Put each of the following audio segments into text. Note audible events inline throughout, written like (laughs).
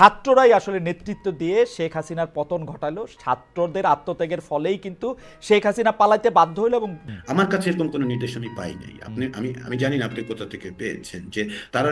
ছাত্ররাই আসলে নেতৃত্ব দিয়ে শেখ হাসিনার পতন ঘটালো। ছাত্রদের আত্মত্যাগের ফলেই কিন্তু শেখ হাসিনা পালাইতে বাধ্য হলো এবং আমার কাছে এরকম কোনো নির্দেশ আমি পাই নাই। আপনি আমি আমি জানি না আপনি কোথা থেকে পেয়েছেন যে তারা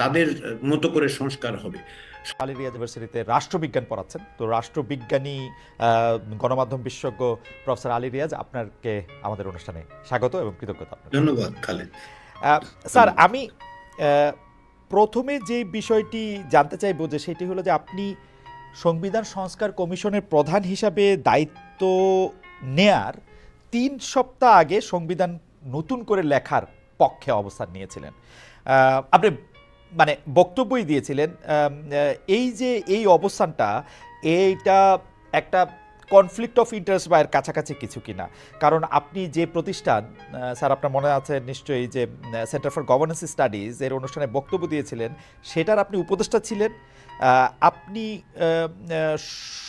তাদের মতো করে সংস্কার হবে। আলী রিয়াজ ইউনিভার্সিটিতে রাষ্ট্রবিজ্ঞান পড়াচ্ছেন। তো রাষ্ট্রবিজ্ঞানী গণমাধ্যম বিশেষজ্ঞ প্রফেসর আলী রিয়াজ আপনাকে আমাদের অনুষ্ঠানে স্বাগত এবং কৃতজ্ঞতা। ধন্যবাদ খালেদ। স্যার আমি প্রথমে যে বিষয়টি জানতে চাইব যে সেটি হলো যে আপনি সংবিধান সংস্কার কমিশনের প্রধান হিসাবে দায়িত্ব নেয়ার তিন সপ্তাহ আগে সংবিধান নতুন করে লেখার পক্ষে অবস্থান নিয়েছিলেন। আপনি মানে বক্তব্যই দিয়েছিলেন এই যে এই অবস্থানটা, এইটা একটা কনফ্লিক্ট অফ ইন্টারেস্ট বা এর কাছাকাছি কিছু কিনা। কারণ আপনি যে প্রতিষ্ঠান স্যার আপনার মনে আছে নিশ্চয়ই যে সেন্টার ফর গভর্নেন্স স্টাডিজ এর অনুষ্ঠানে বক্তব্য দিয়েছিলেন, সেটার আপনি উপদেষ্টা ছিলেন। আপনি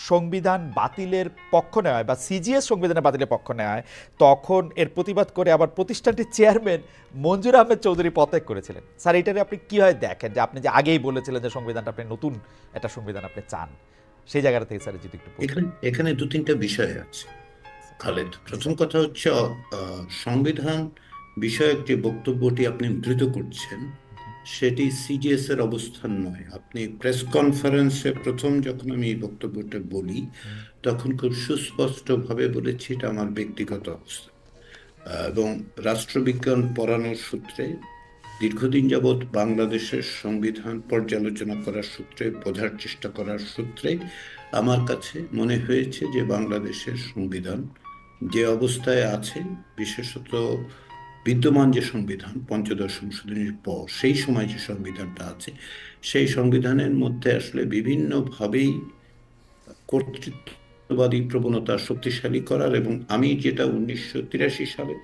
সংবিধান বাতিলের পক্ষ নেওয়ায় বা সিজিএস সংবিধানের বাতিলের পক্ষ নেওয়ায় তখন এর প্রতিবাদ করে আবার প্রতিষ্ঠানটির চেয়ারম্যান মঞ্জুর আহমেদ চৌধুরী পদত্যাগ করেছিলেন। স্যার, এটারে আপনি কীভাবে দেখেন যে, আপনি যে আগেই বলেছিলেন যে, সংবিধানটা আপনি নতুন একটা সংবিধান আপনি চান? সেই জায়গাটা থেকে স্যার যদি একটু এখানে এখানে দু তিনটা বিষয় আছে। খালেদ প্রথম কথা হচ্ছে সংবিধান বিষয়ক যে বক্তব্যটি আপনি উদ্ধৃত করছেন, সেটি সিজিএস এর অবস্থান নয়। আপনি প্রেস কনফারেন্সে প্রথম যখন আমি এই বক্তব্যটা বলি, তখন খুব সুস্পষ্টভাবে বলেছি এটা আমার ব্যক্তিগত অবস্থা। এবং রাষ্ট্রবিজ্ঞান পড়ানোর সূত্রে দীর্ঘদিন যাবৎ বাংলাদেশের সংবিধান পর্যালোচনা করার সূত্রে, বোঝার চেষ্টা করার সূত্রে আমার কাছে মনে হয়েছে যে বাংলাদেশের সংবিধান যে অবস্থায় আছে, বিশেষত বিদ্যমান যে সংবিধান, পঞ্চদশ সংশোধনীর পর, সেই সময় যে সংবিধানটা আছে, সেই সংবিধানের মধ্যে আসলে বিভিন্নভাবেই কর্তৃত্ববাদী প্রবণতা শক্তিশালী করার এবং আমি যেটা উনিশশো তিরাশি সালে,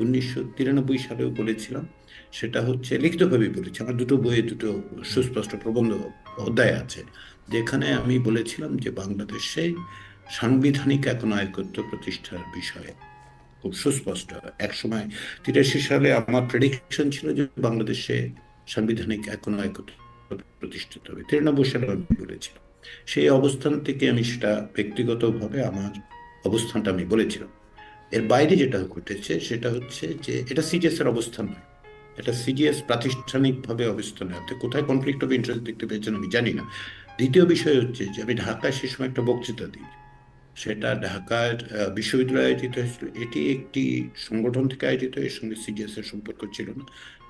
উনিশশো তিরানব্বই সালেও বলেছিলাম সেটা হচ্ছে লিখিতভাবে বলেছি আমার দুটো বইয়ে দুটো সুস্পষ্ট প্রবন্ধ অধ্যায় আছে। যেখানে আমি বলেছিলাম যে বাংলাদেশে সাংবিধানিক একনায়কত্ব প্রতিষ্ঠার বিষয়ে খুব সুস্পষ্ট। এক সময় তিরাশি সালে আমার প্রেডিকশন ছিল যে বাংলাদেশে সাংবিধানিক একনায়কত্ব প্রতিষ্ঠিত হবে। তিরানব্বই সালে আমি বলেছিলাম। সেই অবস্থান থেকে আমি সেটা ব্যক্তিগতভাবে আমার অবস্থানটা আমি বলেছিলাম। এর বাইরে যেটা ঘটেছে সেটা হচ্ছে যে এটা সিজিএস এর অবস্থান নয়। এটা সিজিএস প্রাতিষ্ঠানিকভাবে অবস্থান আছে কোথায় কনফ্লিক্ট অফ ইন্টারেস্ট দেখতে পেয়েছেন আমি জানি না। দ্বিতীয় বিষয় হচ্ছে যে, আমি ঢাকায় সে সময় একটা বক্তৃতা দিই। সেটা ঢাকার বিশ্ববিদ্যালয়ে আয়োজিত হয়েছিল। এটি একটি সংগঠন থেকে আয়োজিত, এর সঙ্গে সিজিএস এর সম্পর্ক ছিল না।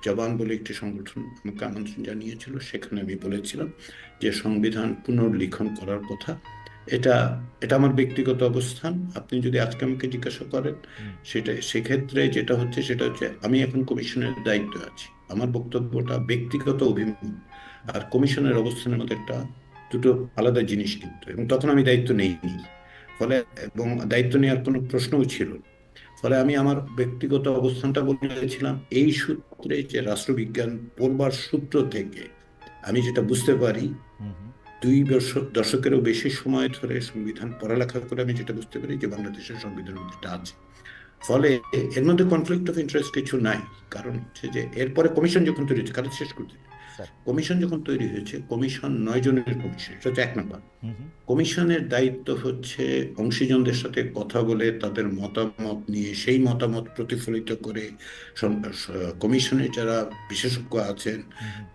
জবান বলে একটি সংগঠন আমাকে আমন্ত্রণ জানিয়েছিল। সেখানে আমি বলেছিলাম যে, সংবিধান পুনর্লিখন করার কথা এটা এটা আমার ব্যক্তিগত অবস্থান। আপনি যদি আজকে আমাকে জিজ্ঞাসা করেন সেটা সেক্ষেত্রে যেটা হচ্ছে সেটা হচ্ছে আমি এখন কমিশনের দায়িত্ব আছি। আমার বক্তব্যটা ব্যক্তিগত অভিমত। আর কমিশনের অবস্থানের মধ্যে একটা দুটো আলাদা জিনিস কিন্তু। এবং তখন আমি দায়িত্ব নেইনি। ফলে এবং দায়িত্ব নেওয়ার কোনো প্রশ্নও ছিল ফলে আমি আমার ব্যক্তিগত অবস্থানটা বলেছিলাম এই সূত্রে যে রাষ্ট্রবিজ্ঞান পড়বার সূত্র থেকে আমি যেটা বুঝতে পারি। দুই দশক দশকেরও বেশি সময় ধরে সংবিধান পড়ালেখা করে আমি যেটা বুঝতে পারি যে বাংলাদেশের সংবিধানের মধ্যে আছে ফলে এর মধ্যে কনফ্লিক্ট অফ ইন্টারেস্ট কিছু নাই কারণ হচ্ছে যে এরপরে কমিশন যখন তৈরি হচ্ছে কারণ শেষ করতে। কমিশন যখন তৈরি হয়েছে কমিশন নয় জনের কমিশন এটা হচ্ছে এক নম্বর। কমিশনের দায়িত্ব হচ্ছে অংশীজনদের সাথে কথা বলে তাদের মতামত নিয়ে সেই মতামত প্রতিফলিত করে সং- স- কমিশনে যারা বিশেষজ্ঞ আছেন।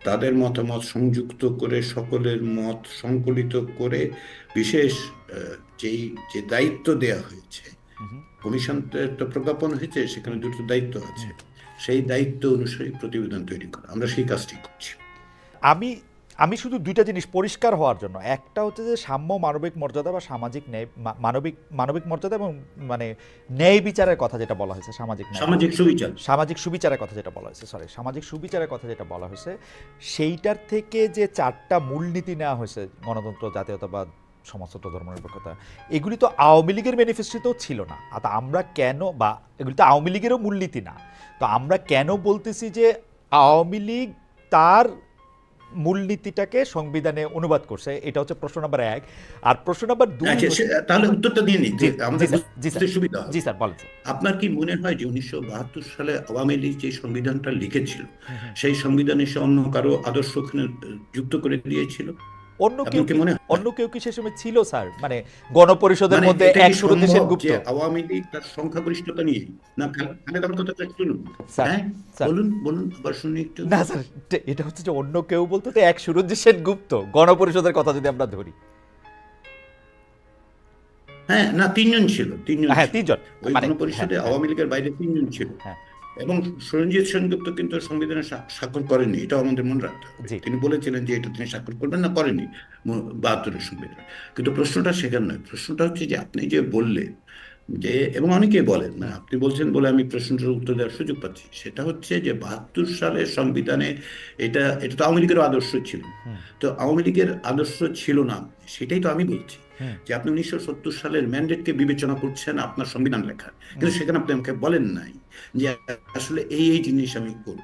তাদের মতামত সংযুক্ত করে সকলের মত সংকলিত করে বিশেষ যেই যে দায়িত্ব দেয়া হয়েছে কমিশন। কমিশনের তো প্রজ্ঞাপন হয়েছে সেখানে দুটো দায়িত্ব আছে সেই দায়িত্ব অনুসারে প্রতিবেদন তৈরি করা আমরা সেই কাজটি করছি আমি আমি শুধু দুইটা জিনিস পরিষ্কার হওয়ার জন্য। একটা হচ্ছে যে সাম্য মানবিক মর্যাদা বা সামাজিক ন্যায় মানবিক মানবিক মর্যাদা এবং মানে ন্যায় বিচারের কথা যেটা বলা হয়েছে সামাজিক সামাজিক সুবিচার। সামাজিক সুবিচারের কথা যেটা বলা হয়েছে সরি সামাজিক সুবিচারের কথা যেটা বলা হয়েছে সেইটার থেকে যে চারটা মূলনীতি নেওয়া হয়েছে গণতন্ত্র জাতীয়তাবাদ সমাজতন্ত্র ধর্মনিরপেক্ষতা এগুলি তো আওয়ামী লীগের ম্যানিফেস্টোতেও ছিল না। আর তা আমরা কেন বা এগুলি তো আওয়ামী লীগেরও মূলনীতি না। তো আমরা কেন বলতেছি যে আওয়ামী লীগ তার মূলনীতিটাকে সংবিধানে অনুবাদ করছে এটা হচ্ছে প্রশ্ন নাম্বার এক। আর প্রশ্ন নাম্বার দুই আচ্ছা তাহলে উত্তরটা দিয়ে। বুঝতে সুবিধা জি স্যার বলেন আপনার কি মনে হয় যে উনিশশো বাহাত্তর সালে আওয়ামী লীগ যে সংবিধানটা লিখেছিল। সেই সংবিধানে সে অন্য কারও আদর্শ যুক্ত করে দিয়েছিল? অন্য কেউ মনে অন্য কেউ কি সে সময় ছিল স্যার? মানে গণপরিষদের মানে মধ্যে এটা এক সম্ভব সেনগুপ্ত আওয়ামী লীগ তার সংখ্যাগরিষ্ঠতা নিয়ে? না খালে- খালেদ আমার কথাটা শুনুন। হ্যাঁ? বলুন বলুন আবার শুনি একটু। না স্যার এটা- হচ্ছে যে অন্য কেউ বলতে তো এক সুরঞ্জিত সেনগুপ্ত গণপরিষদের কথা যদি আমরা ধরি। হ্যাঁ না তিনজন ছিল তিনজন হ্যাঁ তিনজন। ওই মানে গণপরিষদে হ্যাঁ, আওয়ামী লীগের বাইরে তিনজন ছিল। হ্যাঁ। এবং সরঞ্জিৎ সেনগুপ্ত কিন্তু সংবিধানে স্বাক্ষর করেননি এটাও আমাদের মনে রাখতে হবে। তিনি বলেছিলেন যে এটা তিনি স্বাক্ষর করবেন না করেনি বাহাত্তরের সংবিধানে। কিন্তু প্রশ্নটা সেখানে নয় প্রশ্নটা হচ্ছে যে আপনি যে বললেন যে এবং অনেকে বলেন না আপনি বলছেন বলে আমি প্রশ্নটার উত্তর দেওয়ার সুযোগ পাচ্ছি সেটা হচ্ছে যে বাহাত্তর সালের সংবিধানে এটা এটা তো আওয়ামী লীগের আদর্শ ছিল। তো আওয়ামী লীগের আদর্শ ছিল না সেটাই তো আমি বলছি যে আপনি উনিশশো সত্তর সালের ম্যান্ডেটকে বিবেচনা করছেন আপনার সংবিধান লেখা কিন্তু সেখানে আপনি আমাকে বলেন নাই যে আসলে এই এই জিনিস আমি করব।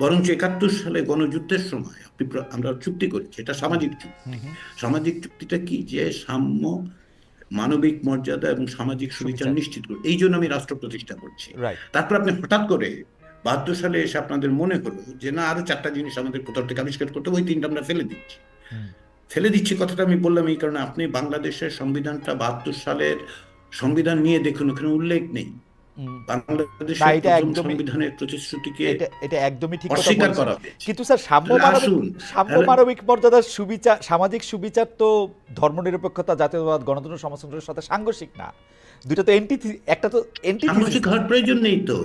বরঞ্চ একাত্তর সালে গণযুদ্ধের সময় আপনি আমরা চুক্তি করেছি এটা সামাজিক চুক্তি। সামাজিক চুক্তিটা কি? যে সাম্য মানবিক মর্যাদা এবং সামাজিক সুবিচার সুবিচার। নিশ্চিত করে এই জন্য আমি রাষ্ট্র প্রতিষ্ঠা করছি। তারপর আপনি হঠাৎ করে বাহাত্তর সালে এসে আপনাদের মনে হলো যে না আরও চারটা জিনিস আমাদের কোথাও থেকে আবিষ্কার করতে ওই তিনটা আমরা ফেলে দিচ্ছি। ফেলে দিচ্ছি কথাটা আমি বললাম এই কারণে আপনি বাংলাদেশের সংবিধানটা বাহাত্তর সালের সংবিধান নিয়ে দেখুন ওখানে উল্লেখ নেই। না, এটা সংবিধানের প্রতিশ্রুতিকে এটা এটা একদমই ঠিক অস্বীকার করা কিন্তু স্যার সাম্য তাহলে মানবিক আসুন, সাম্য মানবিক মর্যাদার সুবিচার সামাজিক সুবিচার তো ধর্মনিরপেক্ষতা জাতীয়তাবাদ গণতন্ত্র সমাজতন্ত্রের সাথে সাংঘর্ষিক না। দুটো তো এন্টি একটা তো এন্টি সাংঘর্ষিক হওয়ার প্রয়োজন নেই তো।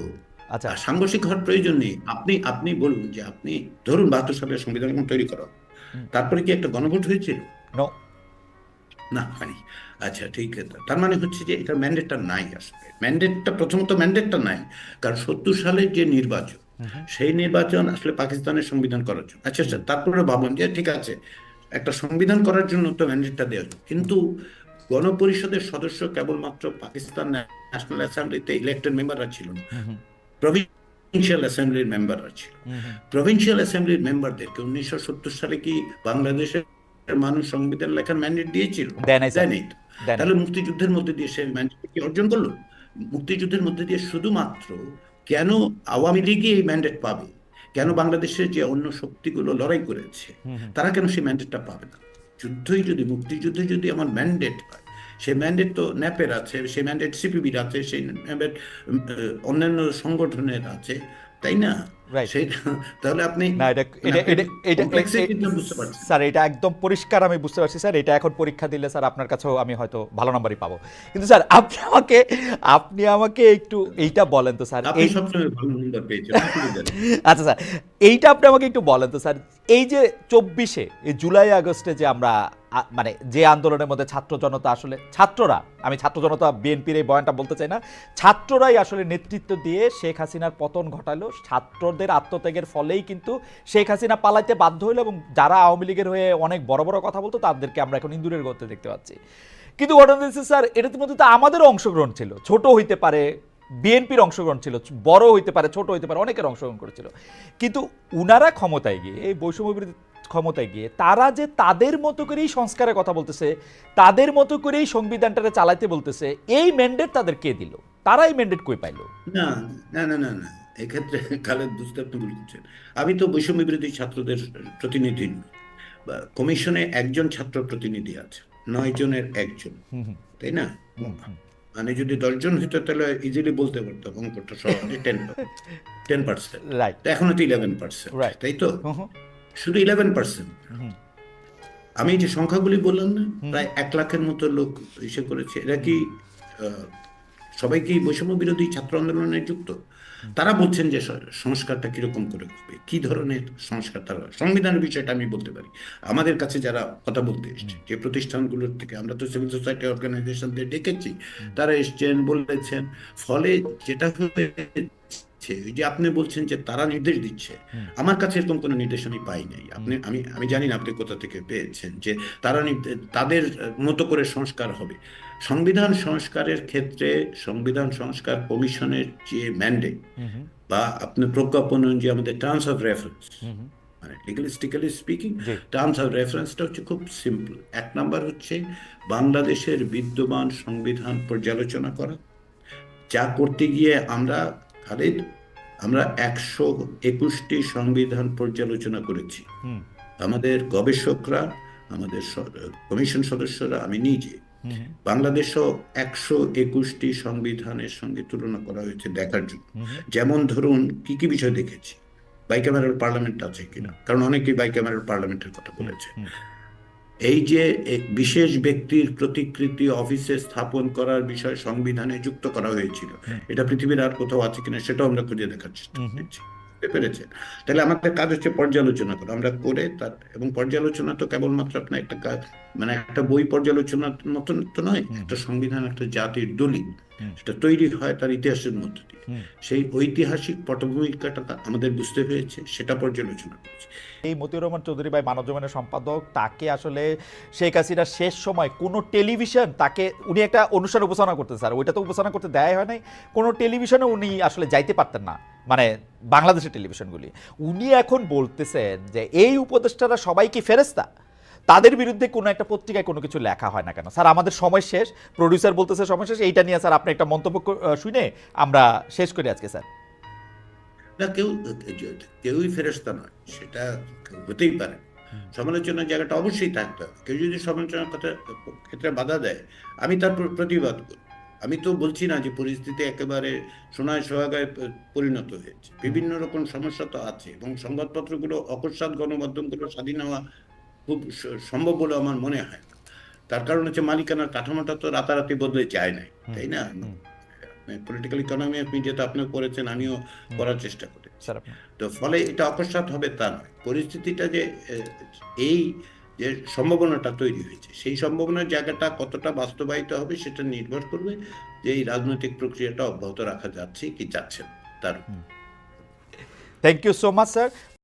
আচ্ছা। সাংঘর্ষিক হওয়ার প্রয়োজন নেই। আপনি আপনি বলুন যে আপনি ধরুন বাহাত্তর সালের সংবিধান তৈরি করা। তারপরে কি একটা গণভোট হয়েছিল? নো হয়নি। আচ্ছা ঠিক আছে। তার মানে হচ্ছে যে এটা ম্যান্ডেটটা নাই আসলে। ম্যান্ডেটটা প্রথমত ম্যান্ডেটটা নাই। কারণ সত্তর সালের যে নির্বাচন সেই নির্বাচন আসলে পাকিস্তানের সংবিধান করার জন্য। আচ্ছা আচ্ছা তারপরে ভাবলাম যে ঠিক আছে একটা সংবিধান করার জন্য তো ম্যান্ডেটটা দেওয়া। কিন্তু গণপরিষদের সদস্য কেবলমাত্র পাকিস্তান ন্যাশনাল অ্যাসেম্বলিতে ইলেক্টেড মেম্বাররা ছিল না। প্রভিন্সিয়াল অ্যাসেম্বলির মেম্বাররা ছিল। প্রভিন্সিয়াল অ্যাসেম্বলির মেম্বারদেরকে উনিশশো সত্তর সালে কি বাংলাদেশের মানুষ সংবিধান লেখার ম্যান্ডেট দিয়েছিল। দেয়নি। তাহলে মুক্তিযুদ্ধের মধ্যে দিয়ে সে ম্যান্ডেট কি অর্জন করল? মুক্তিযুদ্ধের মধ্যে দিয়ে শুধুমাত্র কেন আওয়ামী লীগই এই ম্যান্ডেট পাবে? কেন বাংলাদেশের যে অন্য শক্তিগুলো লড়াই করেছে। তারা কেন সেই ম্যান্ডেটটা পাবে না? যুদ্ধই যদি মুক্তিযুদ্ধে যদি আমার ম্যান্ডেট পায় সেই ম্যান্ডেট তো ন্যাপের আছে সেই ম্যান্ডেট সিপিবির আছে সেই ম্যান্ডেট অন্যান্য সংগঠনের আছে তাই না? (laughs) তাহলে আপনি না এটা এটা এটা এটা complexity টা বুঝতে পারছেন। স্যার এটা একদম পরিষ্কার আমি বুঝতে পারছি স্যার। এটা এখন পরীক্ষা দিলে স্যার আপনার কাছেও আমি হয়তো ভালো নাম্বারই পাবো। কিন্তু স্যার আপনি আমাকে আপনি আমাকে একটু এইটা বলেন তো স্যার। আপনি এই ভালো নম্বর পেয়েছেন (laughs) আচ্ছা স্যার এইটা আপনি আমাকে একটু বলেন তো স্যার। এই যে চব্বিশে এই জুলাই আগস্টে যে আমরা মানে যে আন্দোলনের মধ্যে ছাত্র জনতা আসলে, ছাত্ররা, আমি ছাত্র জনতা বিএনপির এই বয়ানটা বলতে চাই না, ছাত্ররাই আসলে নেতৃত্ব দিয়ে শেখ হাসিনার পতন ঘটালো। ছাত্রদের আত্মত্যাগের ফলেই কিন্তু শেখ হাসিনা পালাইতে বাধ্য হলো এবং যারা আওয়ামী লীগের হয়ে অনেক বড় বড় কথা বলতো, তাদেরকে আমরা এখন ইন্দুরের গর্তে দেখতে পাচ্ছি। কিন্তু ঘটনা স্যার এটার মধ্যে তো আমাদেরও অংশগ্রহণ ছিল। ছোট হইতে পারে, বিএনপির অংশগ্রহণ ছিল, বড় হইতে পারে, ছোট হইতে পারে, অনেকের অংশগ্রহণ করেছিল। কিন্তু উনারা ক্ষমতায় গিয়ে এই বৈষম্য বিরোধী ক্ষমতায় গিয়ে তারা যে তাদের মতো করেই সংস্কারের কথা বলতেছে তাদের মতো করেই সংবিধানটাকে চালাইতে বলতেছে এই ম্যান্ডেট তাদের কে দিল? তারা এই ম্যান্ডেট কই পাইলো? না না না না না এক্ষেত্রে খালেদ বুঝতে আপনি ভুল করছেন। আমি তো বৈষম্য বিরোধী ছাত্রদের প্রতিনিধি কমিশনে একজন ছাত্র প্রতিনিধি আছে নয় জনের একজন। তাই না। মানে যদি দশজন হতো তাহলে ইজিলি বলতে পারতাম অঙ্কটা সহজে টেন টেন পার্সেন্ট রাইট এখনও তো ইলেভেন পার্সেন্ট. তাই তো? শুধু ইলেভেন পার্সেন্ট আমি যে সংখ্যাগুলি বললাম না প্রায় এক লাখের মতো লোক ইসে করেছে। এরা কি সবাই কি বৈষম্য বিরোধী ছাত্র আন্দোলনে যুক্ত? তারা বলছেন যে সংস্কারটা কীরকম করে হবে? কি ধরনের সংস্কার তারা সংবিধানের বিষয়টা আমি বলতে পারি। আমাদের কাছে যারা কথা বলতে এসছে যে প্রতিষ্ঠানগুলোর থেকে আমরা তো সিভিল সোসাইটি অর্গানাইজেশনদের ডেকেছি তারা এসছেন বলেছেন। ফলে যেটা হয়েছে ওই যে আপনি বলছেন যে তারা নির্দেশ দিচ্ছে আমার কাছে এরকম কোনো নির্দেশ আমি পাই নাই। আপনি আমি আমি জানি না আপনি কোথা থেকে পেয়েছেন যে তারা তাদের মতো করে সংস্কার হবে। সংবিধান সংস্কারের ক্ষেত্রে সংবিধান সংস্কার কমিশনের যে ম্যান্ডেট বা আপনি প্রজ্ঞাপন যে আমাদের টার্মস অফ রেফারেন্স মানে লিগালিস্টিক্যালি স্পিকিং টার্মস অফ রেফারেন্সটা হচ্ছে খুব সিম্পল এক নাম্বার হচ্ছে বাংলাদেশের বিদ্যমান সংবিধান পর্যালোচনা করা। যা করতে গিয়ে আমরা খালিদ আমরা একশো একুশটি সংবিধান পর্যালোচনা করেছি। আমাদের গবেষকরা আমাদের কমিশন সদস্যরা আমি নিজে। বাংলাদেশও একশো একুশটি সংবিধানের সঙ্গে তুলনা করা হয়েছে দেখার জন্য। যেমন ধরুন কি কি বিষয় দেখেছি? বাইক্যামেরাল পার্লামেন্ট আছে কিনা? কারণ অনেকেই বাইক্যামেরাল পার্লামেন্টের কথা বলেছে। এই যে বিশেষ ব্যক্তির প্রতিকৃতি অফিসে স্থাপন করার বিষয় সংবিধানে যুক্ত করা হয়েছিল এটা পৃথিবীর আর কোথাও আছে কিনা সেটাও আমরা খুঁজে দেখার চেষ্টা। করছি। পেরেছেন? তাহলে আমাদের কাজ হচ্ছে পর্যালোচনা করা। আমরা করে তার এবং পর্যালোচনা তো কেবলমাত্র আপনার একটা কাজ মানে একটা বই পর্যালোচনার মতন তো নয় একটা সংবিধান একটা জাতির দলিল। সেটা তৈরি হয় তার ইতিহাসের মধ্য দিয়ে। সেই ঐতিহাসিক পটভূমিকাটা আমাদের বুঝতে হয়েছে সেটা পর্যালোচনা করেছি। এই মতিউর রহমান চৌধুরী ভাই মানব জীবনের সম্পাদক তাকে আসলে শেখ হাসিনার শেষ সময় কোনো টেলিভিশন তাকে উনি একটা অনুষ্ঠান উপস্থাপনা করতে স্যার ওইটা তো উপস্থাপনা করতে দেয় হয় নাই। কোনো টেলিভিশনে উনি আসলে যাইতে পারতেন না মানে বাংলাদেশের টেলিভিশনগুলি। উনি এখন বলতেছেন যে এই উপদেষ্টারা সবাই কি ফেরেস্তা তাদের বিরুদ্ধে কোনো একটা পত্রিকায় কোনো কিছু লেখা হয় না কেন? স্যার, আমাদের সময় শেষ। প্রডিউসার বলতেছে সময় শেষ। এইটা নিয়ে, স্যার, আপনি একটা মন্তব্য শুনে আমরা শেষ করি আজকে, স্যার। না, কেউ, কেউই ফেরস্তা নয়। সেটা হতেই পারে। সমালোচনার জায়গাটা অবশ্যই থাকতে হবে। কেউ যদি সমালোচনার কথা, ক্ষেত্রে বাধা দেয়, আমি তার প্রতিবাদ করি। আমি তো বলছি না যে পরিস্থিতি একেবারে সোনায় সোহাগায় পরিণত হয়েছে। বিভিন্ন রকম সমস্যা তো আছে এবং সংবাদপত্রগুলো অকস্মাৎ গণমাধ্যমগুলো স্বাধীন হওয়া খুব সম্ভব বলে আমার মনে হয়। তার কারণ হচ্ছে মালিকানার কাঠামোটা তো রাতারাতি বদলে যায় নাই তাই না? পলিটিক্যাল ইকোনমি মিডিয়া তো আপনিও করেছেন আমিও করার চেষ্টা করি তো ফলে এটা অকস্মাৎ হবে তা নয়। পরিস্থিতিটা যে এই যে সম্ভাবনাটা তৈরি হয়েছে সেই সম্ভাবনার জায়গাটা কতটা বাস্তবায়িত হবে সেটা নির্ভর করবে যে এই রাজনৈতিক প্রক্রিয়াটা অব্যাহত রাখা যাচ্ছে কি যাচ্ছে না। তার thank you so much sir